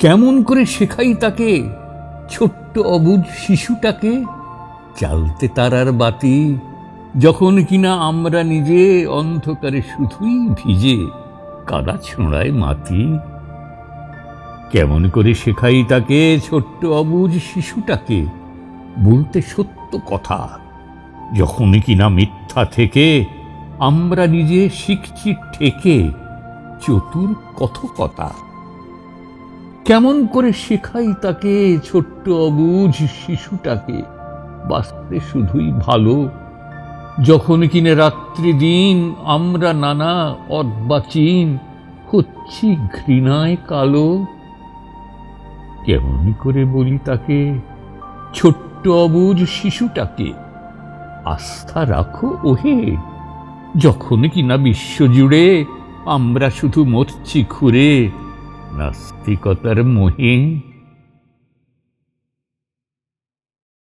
কেমন করে শেখাই তাকে? ছোট্ট অবুজ শিশুটাকে? চালতে তারার বাতি, যখন কিনা আমরা নিজে অন্ধকারে শুধুই ভিজে কাদা ছোঁড়ায় মাতি। কেমন করে শেখাই তাকে ছোট্ট অবুজ শিশুটাকে? বলতে সত্য কথা, যখন কিনা মিথ্যা থেকে আমরা নিজে শিখছি ঠেকে চতুর কথকতা। কেমন করে শেখাই তাকে ছোট্ট অবুঝ শিশুটাকে? বাঁচতে শুধুই ভালো। যখন কিনে রাত্রি দিন আমরা নানা অদ্বাচীন হচ্ছি ঘৃণায় কালো। কেমন করে বলি তাকে, ছোট্ট অবুজ শিশুটাকে? আস্থা রাখো ওহে। যখন কিনা বিশ্বজুড়ে আমরা শুধু মরছি ঘুরে nací Cotermujín